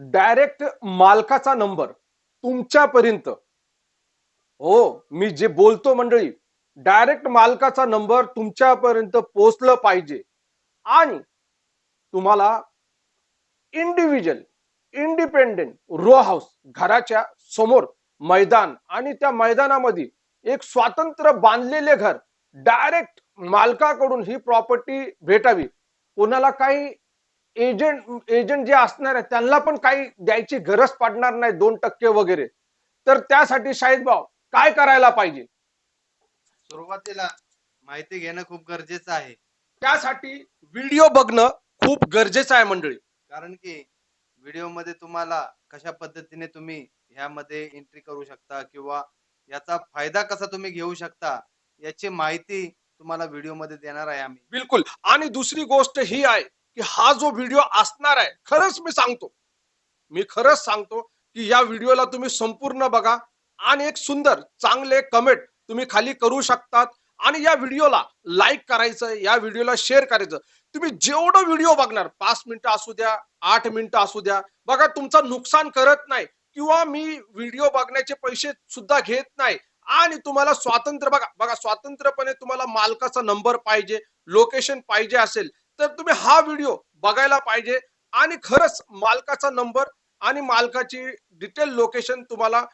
Direct मालकाचा number तुमच्यापर्यंत. हो मी जे बोलतो मंडळी डायरेक्ट मालकाचा नंबर तुमच्यापर्यंत पोचलं पाहिजे. आणि तुम्हाला इंडिव्हिज्युअल इंडिपेंडेंट रो हाऊस घराच्या समोर मैदान आणि त्या मैदानामध्ये एक स्वातंत्र्य बांधलेले घर डायरेक्ट मालकाकडून ही प्रॉपर्टी भेटावी. कोणाला काही एजंट एजंट जे असणार आहे त्यांना पण काही द्यायची गरज पडणार नाही दोन टक्के वगैरे. तर त्यासाठी शाहिद भाऊ काय करायला पाहिजे? सुरुवातीला माहिती घेणं खूप गरजेचं आहे. त्यासाठी व्हिडिओ बघणं खूप गरजेचं आहे मंडळी. कारण की व्हिडिओमध्ये तुम्हाला कशा पद्धतीने तुम्ही ह्यामध्ये एंट्री करू शकता किंवा याचा फायदा कसा तुम्ही घेऊ शकता याची माहिती तुम्हाला व्हिडिओमध्ये देणार आहे आम्ही. बिलकुल. आणि दुसरी गोष्ट ही आहे की हा जो व्हिडिओ असणार आहे खरंच मी सांगतो. मी खरंच सांगतो की या व्हिडिओला तुम्ही संपूर्ण बघा आणि एक सुंदर चांगले कमेंट तुम्ही खाली करू शकतात. आणि या व्हिडिओला लाईक करायचं या व्हिडिओला शेअर करायचं. तुम्ही जेवढं व्हिडिओ बघणार पाच मिनिटं असू द्या आठ मिनिटं असू द्या बघा तुमचं नुकसान करत नाही किंवा मी व्हिडिओ बघण्याचे पैसे सुद्धा घेत नाही. आणि तुम्हाला स्वातंत्र्य बघा बघा स्वातंत्र्यपणे तुम्हाला मालकाचा नंबर पाहिजे लोकेशन पाहिजे असेल तर तुम्ही हा व्हिडिओ बघायला पाहिजे. आणि खरंच मालकाचा नंबर आणि मालकाची डिटेल लोकेशन तुम्हाला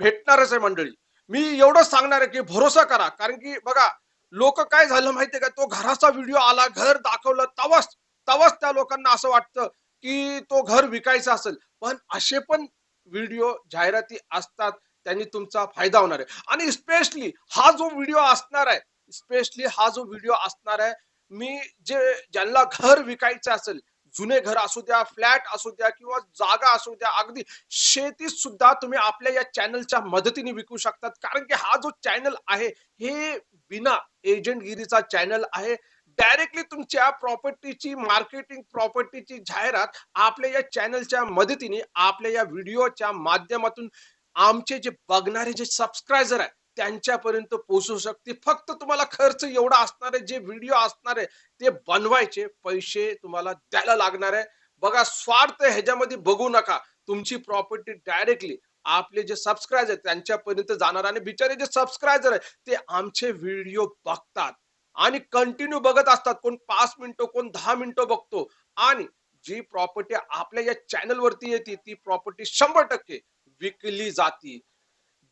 भेटणारच आहे मंडळी. मी एवढंच सांगणार आहे की भरोसा करा. कारण की बघा लोक काय झालं माहितीये का? तो घराचा व्हिडिओ आला घर दाखवलं तवच तवाच त्या लोकांना असं वाटतं की तो घर विकायचा असेल. पण असे पण व्हिडिओ जाहिराती असतात त्यांनी तुमचा फायदा होणार आहे. आणि स्पेशली हा जो व्हिडिओ असणार आहे स्पेशली हा जो व्हिडिओ असणार आहे मी जे ज्यांना घर विकायचं असेल जुने घर असू द्या फ्लॅट असू द्या किंवा जागा असू द्या अगदी शेती सुद्धा तुम्ही आपल्या या चॅनलच्या मदतीने विकू शकतात. कारण की हा जो चॅनल आहे हे बिना एजंटगिरीचा चॅनल आहे. डायरेक्टली तुमच्या प्रॉपर्टीची मार्केटिंग प्रॉपर्टीची जाहिरात आपल्या या चॅनलच्या मदतीने आपल्या या व्हिडिओच्या माध्यमातून आमचे जे बघणारे जे सबस्क्रायबर आहे त्यांच्यापर्यंत पोहोचू शकते. फक्त तुम्हाला खर्च एवढा असणार आहे जे व्हिडिओ असणार आहे ते बनवायचे. पैसे तुम्हाला द्यायला लागणार आहे. बघा स्वार्थ ह्याच्यामध्ये बघू नका. तुमची प्रॉपर्टी डायरेक्टली आपले जे सबस्क्रायबर आहेत त्यांच्यापर्यंत जाणार आणि बिचारे जे सबस्क्रायबर आहे ते आमचे व्हिडिओ बघतात. आणि कंटिन्यू बघत असतात. कोण पाच मिनिटं कोण दहा मिनिटं बघतो. आणि जी प्रॉपर्टी आपल्या या चॅनलवरती येते ती प्रॉपर्टी शंभर टक्के विकली जाते.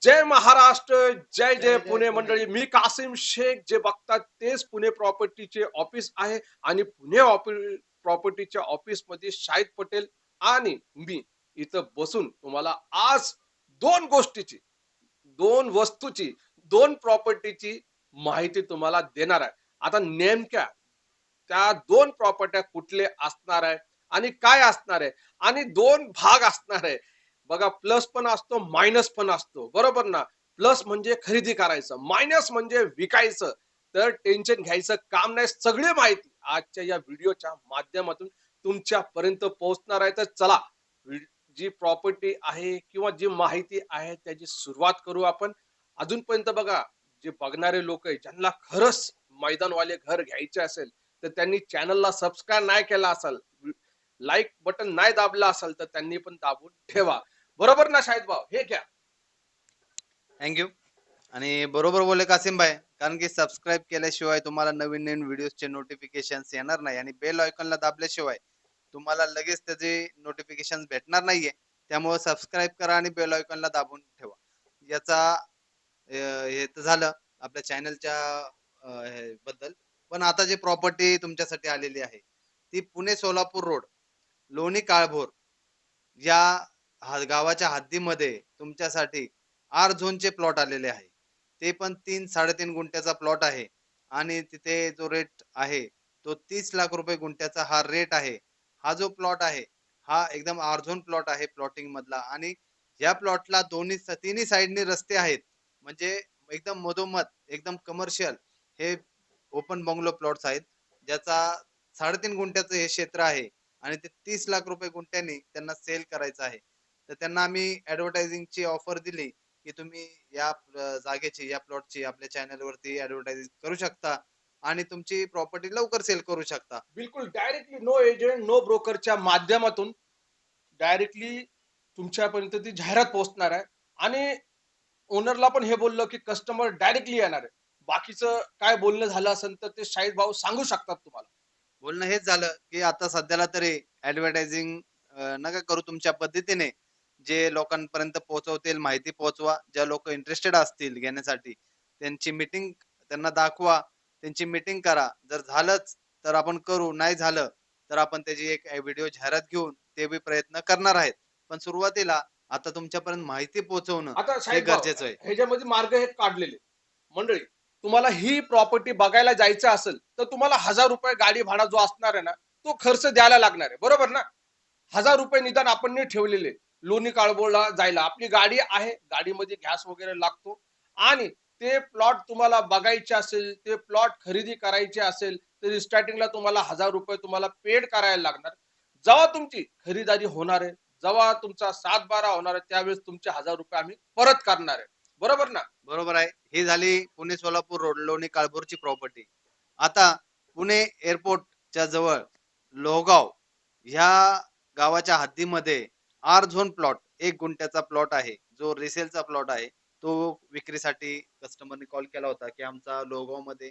जय महाराष्ट्र जय जय पुणे. मंडळी मी कासिम शेख जे बघतात तेच पुणे प्रॉपर्टीचे ऑफिस आहे आणि पुणे प्रॉपर्टीच्या ऑफिसमध्ये शाहिद पटेल आणि मी इथं बसून तुम्हाला आज दोन गोष्टीची दोन वस्तूची दोन प्रॉपर्टीची माहिती तुम्हाला देणार आहे आता नेमक्या त्या दोन प्रॉपर्ट्या कुठले असणार आहे आणि काय असणार आहे आणि दोन भाग असणार आहे बघा प्लस पण असतो मायनस पण असतो. बरोबर ना? प्लस म्हणजे खरेदी करायचं मायनस म्हणजे विकायचं. तर टेन्शन घ्यायचं काम नाही सगळी माहिती आजच्या या व्हिडिओच्या माध्यमातून तुमच्यापर्यंत पोहोचणार आहे. तर चला जी प्रॉपर्टी आहे किंवा जी माहिती आहे त्याची सुरुवात करू आपण. अजूनपर्यंत बघा जे बघणारे लोक आहे ज्यांना खरंच मैदानवाले घर घ्यायचे असेल तर त्यांनी चॅनलला सबस्क्राईब नाही केला असेल लाईक बटन नाही दाबला असेल तर त्यांनी पण दाबून ठेवा. बरोबर ना शाहिद भाऊ? हे घ्या. थँक्यू आणि बरोबर बोलले कासिम भाई कारण की सबस्क्राईब केल्याशिवाय तुम्हाला नवीन नवीन व्हिडिओचे नोटिफिकेशन येणार नाही आणि बेल आयकॉनला दाबल्याशिवाय तुम्हाला लगेच त्याचे नोटिफिकेशन भेटणार नाहीये. त्यामुळे सबस्क्राईब करा आणि बेल आयकॉनला दाबून ठेवा. याचा हे तर झालं आपल्या चॅनलच्या बद्दल. पण आता जी प्रॉपर्टी तुमच्यासाठी आलेली आहे ती पुणे सोलापूर रोड लोणी काळभोर या गावाच्या हद्दीमध्ये तुमच्यासाठी आर झोनचे प्लॉट आलेले आहे. ते पण तीन साडेतीन गुंठ्याचा प्लॉट आहे. आणि तिथे जो रेट आहे तो तीस लाख रुपये गुंठ्याचा हा रेट आहे. हा जो प्लॉट आहे हा एकदम आरझोन प्लॉट आहे प्लॉटिंग मधला. आणि या प्लॉटला दोन्ही तिन्ही साईडनी रस्ते आहेत. म्हणजे एकदम मधोमध एकदम कमर्शियल हे ओपन बंगलो प्लॉट्स आहेत. ज्याचा साडेतीन गुंठ्याचं हे क्षेत्र आहे. आणि ते तीस लाख रुपये गुंठ्यांनी त्यांना सेल करायचं आहे. तर त्यांना आम्ही ऍडव्हर्टायझिंगची ऑफर दिली की तुम्ही या जागेची या प्लॉटची आपल्या चॅनल वरती ऍडव्हर्टायझिंग करू शकता आणि तुमची प्रॉपर्टी लवकर सेल करू शकता. बिलकुल. डायरेक्टली नो एजंट नो ब्रोकरच्या माध्यमातून डायरेक्टली तुमच्यापर्यंत ती जाहिरात पोहोचणार आहे. आणि ओनरला पण हे बोललं की कस्टमर डायरेक्टली येणार आहे. बाकीचं काय बोलणं झालं असेल तर ते शाहीद भाऊ सांगू शकतात तुम्हाला. बोलणं हेच झालं की आता सध्याला तरी ऍडव्हर्टायझिंग नका करू तुमच्या पद्धतीने. जे लोकांपर्यंत पोहोचवतील माहिती पोहोचवा. ज्या लोक इंटरेस्टेड असतील घेण्यासाठी त्यांची मीटिंग त्यांना दाखवा. त्यांची मीटिंग करा. जर झालंच तर आपण करू. नाही झालं तर आपण त्याची एक व्हिडिओ जाहिरात घेऊन ते बी प्रयत्न करणार आहेत. पण सुरुवातीला आता तुमच्यापर्यंत माहिती पोहोचवणं आता हे गरजेचं आहे. ह्याच्यामध्ये मार्ग हे काढलेले मंडळी तुम्हाला ही प्रॉपर्टी बघायला जायचं असेल तर तुम्हाला हजार रुपये गाडी भाडा जो असणार आहे ना तो खर्च द्यायला लागणार आहे. बरोबर ना? हजार रुपये निदान आपण ठेवलेले लोणी काळबोळला जायला. आपली गाडी आहे गाडीमध्ये गॅस वगैरे लागतो. आणि ते प्लॉट तुम्हाला बघायचे असेल ते प्लॉट खरेदी करायचे असेल तर स्टार्टिंगला तुम्हाला हजार रुपये तुम्हाला पेड करायला लागणार. जेव्हा तुमची खरीदारी होणार आहे जेव्हा तुमचा सात बारा होणार आहे त्यावेळेस तुमचे हजार रुपये आम्ही परत करणार आहे. बरोबर ना? बरोबर आहे. ही झाली पुणे सोलापूर रोड लोणी काळभोरची प्रॉपर्टी आता पुणे एअरपोर्टच्या जवळ लोहगाव ह्या गावाच्या हद्दीमध्ये आर झोन प्लॉट एक गुंठ्याचा प्लॉट आहे जो रिसेलचा प्लॉट आहे तो विक्रीसाठी कस्टमरने कॉल केला होता की आमचा लोगावमध्ये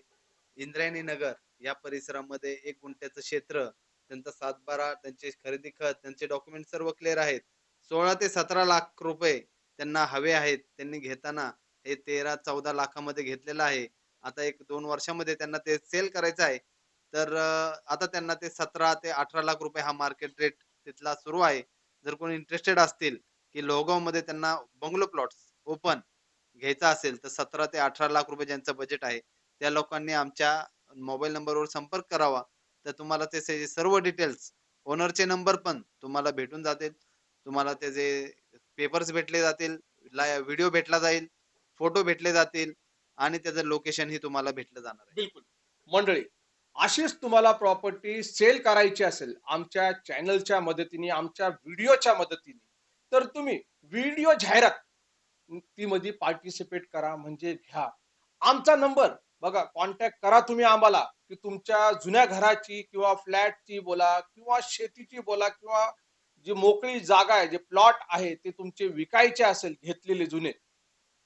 इंद्रायणी नगर या परिसरामध्ये एक गुंठ्याचं क्षेत्र त्यांचा सातबारा त्यांचे खरेदी खत त्यांचे डॉक्युमेंट सर्व क्लिअर आहेत. सोळा ते सतरा लाख रुपये त्यांना हवे आहेत त्यांनी घेताना हे तेरा चौदा लाखामध्ये घेतलेलं आहे. आता एक दोन वर्षामध्ये त्यांना ते सेल करायचं आहे. तर आता त्यांना ते सतरा ते अठरा लाख रुपये हा मार्केट रेट तिथला सुरू आहे. जर कोणी इंटरेस्टेड असतील की लोहगावमध्ये त्यांना बंगलो प्लॉट्स ओपन घ्यायचा असेल तर सतरा ते अठरा लाख रुपये ज्यांचं बजेट आहे त्या लोकांनी आमच्या मोबाईल नंबरवर संपर्क करावा. तर तुम्हाला त्याचे सर्व डिटेल्स ओनरचे नंबर पण तुम्हाला भेटून जातील. तुम्हाला त्याचे पेपर्स भेटले जातील व्हिडिओ भेटला जाईल फोटो भेटले जातील आणि त्याचं लोकेशन ही तुम्हाला भेटलं जाणार आहे. बिलकुल. मंडळी अशीच तुम्हाला प्रॉपर्टी सेल करायची असेल आमच्या चॅनलच्या मदतीने आमच्या व्हिडिओच्या मदतीने तर तुम्ही व्हिडिओ जाहिरात ती मध्ये पार्टिसिपेट करा म्हणजे घ्या. आमचा नंबर बघा कॉन्टॅक्ट करा तुम्ही आम्हाला की तुमच्या जुन्या घराची किंवा फ्लॅटची बोला किंवा शेतीची बोला किंवा जी मोकळी जागा आहे जे प्लॉट आहे ते तुमचे विकायचे असेल घेतलेले जुने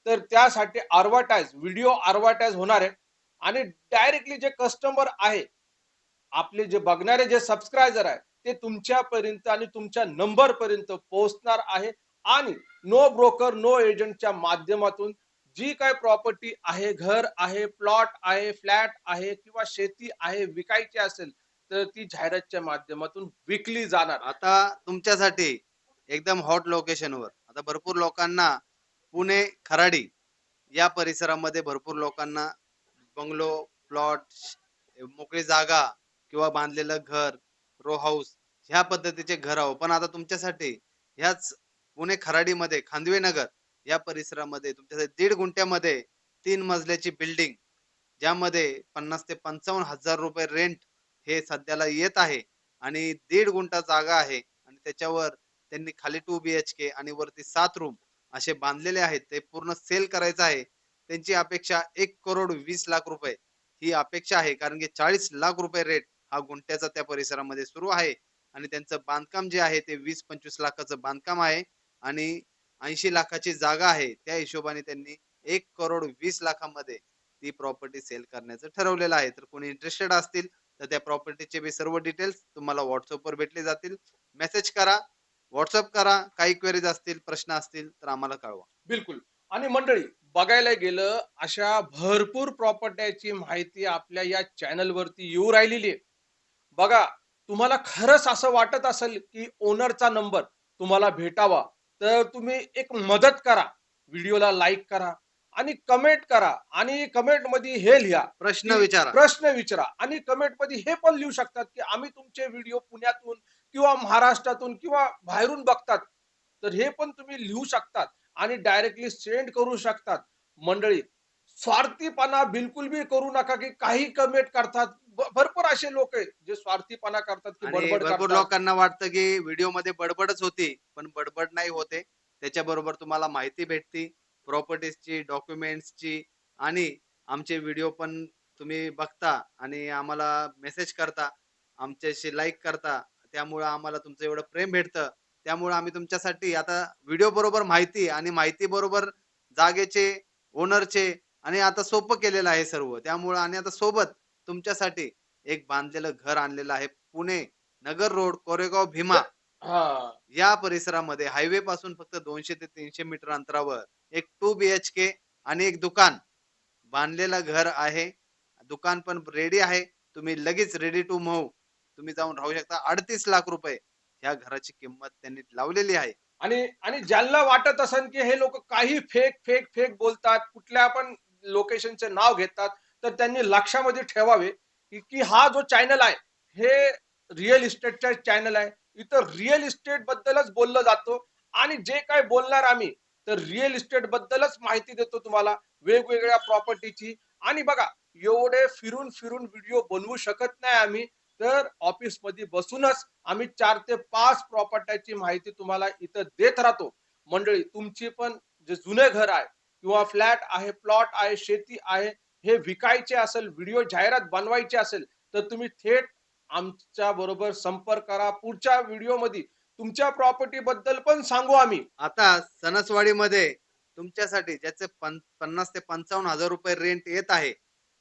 तर त्यासाठी ॲडव्हर्टाईज व्हिडिओ ॲडव्हर्टाईज होणार आहे. आणि डायरेक्टली जे कस्टमर आहे आपले जे बघणारे जे सबस्क्रायबर आहे ते तुमच्यापर्यंत आणि तुमच्या नंबर पर्यंत पोहोचणार आहे. आणि नो ब्रोकर नो एजंटच्या माध्यमातून जी काय प्रॉपर्टी आहे घर आहे प्लॉट आहे फ्लॅट आहे किंवा शेती आहे विकायची असेल तर ती जाहिरातच्या माध्यमातून विकली जाणार. आता तुमच्यासाठी एकदम हॉट लोकेशनवर आता भरपूर लोकांना पुणे खराडी या परिसरामध्ये भरपूर लोकांना बंगलो प्लॉट मोकळी जागा किंवा बांधलेलं घर रो हाऊस ह्या पद्धतीचे घर हवं पण आता तुमच्यासाठी ह्याच पुणे खराडीमध्ये खांदवे नगर या परिसरामध्ये तुमच्यासाठी दीड गुंठ्यामध्ये तीन मजल्याची बिल्डिंग ज्यामध्ये पन्नास ते पंचावन्न हजार रुपये रेंट हे सध्याला येत आहे आणि दीड गुंठा जागा आहे आणि त्याच्यावर त्यांनी खाली टू बी एच के आणि वरती सात रूम असे बांधलेले आहेत. ते पूर्ण सेल करायचं आहे. त्यांची अपेक्षा एक करोड वीस लाख रुपये ही अपेक्षा आहे. कारण की चाळीस लाख रुपये रेट हा गुंठ्याचा त्या परिसरामध्ये सुरू आहे. आणि त्यांचं बांधकाम जे आहे ते वीस पंचवीस लाखाचं बांधकाम आहे. आणि ऐंशी लाखाची जागा आहे. त्या हिशोबाने त्यांनी एक करोड वीस लाखामध्ये ती प्रॉपर्टी सेल करण्याचं ठरवलेलं आहे. तर कोणी इंटरेस्टेड असतील तर त्या प्रॉपर्टीचे बी सर्व डिटेल्स तुम्हाला व्हॉट्सअपवर भेटले जातील. मेसेज करा व्हॉट्सअप करा. काही क्वेरीज असतील प्रश्न असतील तर आम्हाला कळवा. बिलकुल. आणि मंडळी बघायला गेलं अशा भरपूर प्रॉपर्ट्याची माहिती आपल्या या चॅनल वरती येऊ राहिलेली आहे. बघा तुम्हाला खरंच असं वाटत असेल की ओनरचा नंबर तुम्हाला भेटावा तर तुम्ही एक मदत करा. व्हिडिओला लाईक करा आणि कमेंट करा आणि कमेंटमध्ये हे लिहा. प्रश्न विचारा. प्रश्न विचारा आणि कमेंटमध्ये हे पण लिहू शकतात की आम्ही तुमचे व्हिडिओ पुण्यातून किंवा महाराष्ट्रातून किंवा बाहेरून बघतात तर हे पण तुम्ही लिहू शकतात. आणि डायरेक्टली सेंड करू शकतात. मंडळी स्वार्थीपणा बिलकुल बी करू नका की काही कमेंट करतात. भरपूर असे लोक आहेत जे स्वार्थीपणा करतात की बडबड भरपूर करतात. लोकांना वाटतं की व्हिडिओमध्ये बडबडच होती पण बडबड नाही होते. त्याच्याबरोबर तुम्हाला माहिती भेटती प्रॉपर्टीजची डॉक्युमेंट्सची आणि आमचे व्हिडिओ पण तुम्ही बघता आणि आम्हाला मेसेज करता आमच्याशी लाईक करता. त्यामुळं आम्हाला तुमचं एवढं प्रेम भेटतं. त्यामुळे आम्ही तुमच्यासाठी आता व्हिडिओ बरोबर माहिती आणि माहिती बरोबर जागेचे ओनरचे आणि आता सोपं केलेलं आहे सर्व. त्यामुळे आणि आता सोबत तुमच्यासाठी एक बांधलेलं घर आणलेलं आहे पुणे नगर रोड कोरेगाव भीमा. या परिसरामध्ये हायवे पासून फक्त दोनशे ते तीनशे मीटर अंतरावर एक टू बी एच के आणि एक दुकान बांधलेलं घर आहे. दुकान पण रेडी आहे. तुम्ही लगेच रेडी टू मूव्ह तुम्ही जाऊन राहू शकता. अडतीस लाख रुपये ह्या घराची किंमत त्यांनी लावलेली आहे. आणि आणि ज्यांना वाटत असेल की हे लोक काही फेक फेक फेक बोलतात कुठल्या पण लोकेशनचे नाव घेतात तर त्यांनी लक्षामध्ये ठेवावे की की हा जो चॅनल आहे हे रिअल इस्टेटचा चॅनल आहे. इथं रिअल इस्टेट बद्दलच बोललं जातो आणि जे काय बोलणार आम्ही तर रिअल इस्टेट बद्दलच माहिती देतो तुम्हाला वेगवेगळ्या प्रॉपर्टीची. आणि बघा एवढे फिरून फिरून व्हिडिओ बनवू शकत नाही आम्ही तर ऑफिसमध्ये बसूनच आम्ही चार ते पाच प्रॉपर्ट्याची माहिती तुम्हाला इथं देत राहतो. मंडळी तुमची पण जे जुने घर आहे किंवा फ्लॅट आहे प्लॉट आहे शेती आहे हे विकायचे असेल व्हिडिओ जाहिरात बनवायची असेल तर तुम्ही थेट आमच्या बरोबर संपर्क करा. पुढच्या व्हिडिओमध्ये तुमच्या प्रॉपर्टी बद्दल पण सांगू आम्ही. आता सणसवाडीमध्ये तुमच्यासाठी ज्याचे पन- पन्नास ते पंचावन्न हजार रुपये रेंट येत आहे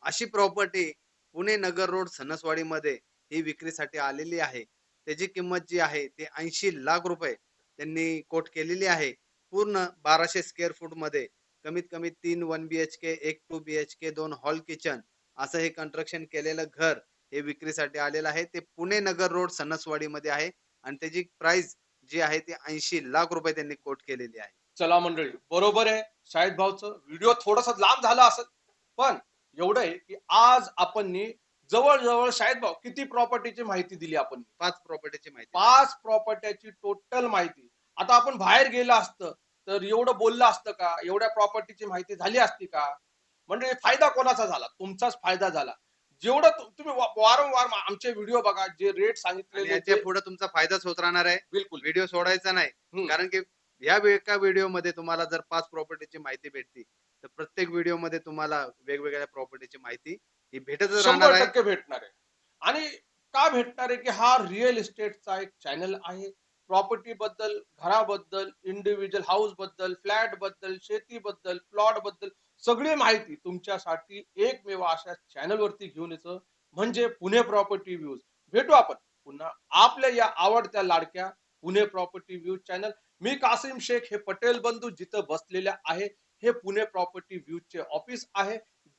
अशी प्रॉपर्टी पुणे नगर रोड सणसवाडीमध्ये ही विक्रीसाठी आलेली आहे. त्याची किंमत जी आहे ती ऐंशी लाख रुपये त्यांनी कोट केलेली आहे. पूर्ण बाराशे स्क्वेअर फूटमध्ये कमीत कमी तीन वन बी एच के एक टू बी एच के दोन हॉल किचन असं हे कन्स्ट्रक्शन केलेलं घर हे विक्रीसाठी आलेलं आहे. ते पुणे नगर रोड सनसवाडीमध्ये आहे आणि त्याची प्राइस जी आहे ती ऐंशी लाख रुपये त्यांनी कोट केलेली आहे. चला मंडळी बरोबर आहे. शाहिद भाऊचं व्हिडिओ थोडासा लांब झाला असेल पण एवढं आहे की आज आपण जवळजवळ शाहिद भाऊ किती प्रॉपर्टीची माहिती दिली आपण? पाच प्रॉपर्टीची माहिती. पाच प्रॉपर्ट्याची टोटल माहिती. आता आपण बाहेर गेलं असतं तर एवढं बोललं असतं का? एवढ्या प्रॉपर्टीची माहिती झाली असती का? म्हणजे फायदा कोणाचा झाला? तुमचाच फायदा झाला. जेवढं तुम्ही वारंवार आमचे व्हिडिओ बघा जे रेट आणि सांगितलेले याच्यापुढे तुमचा फायदाच होत राहणार आहे. बिलकुल. व्हिडिओ सोडायचा नाही. कारण की या एका व्हिडिओमध्ये तुम्हाला जर पाच प्रॉपर्टीची माहिती भेटती तर प्रत्येक व्हिडिओमध्ये तुम्हाला वेगवेगळ्या प्रॉपर्टीची माहिती ही भेटतच राहणार शंभर आहे. टक्के भेटणार आहे. आणि का भेटणार आहे की हा रिअल इस्टेटचा एक चॅनल आहे? प्रॉपर्टी बद्दल घराबद्दल इंडिव्हिज्युअल हाऊसबद्दल फ्लॅटबद्दल शेतीबद्दल प्लॉटबद्दल सगळी माहिती तुमच्यासाठी एकमेव अशा चॅनल वरती घेऊन यायचं. म्हणजे पुणे प्रॉपर्टी व्ह्यूज भेटू आपण. पुन्हा आपल्या या आवडत्या लाडक्या पुणे प्रॉपर्टी व्ह्यूज चॅनल मी कासिम शेख हे पटेल बंधू जिथं बसलेले आहे हे पुणे प्रॉपर्टी व्ह्यूज चे ऑफिस आहे.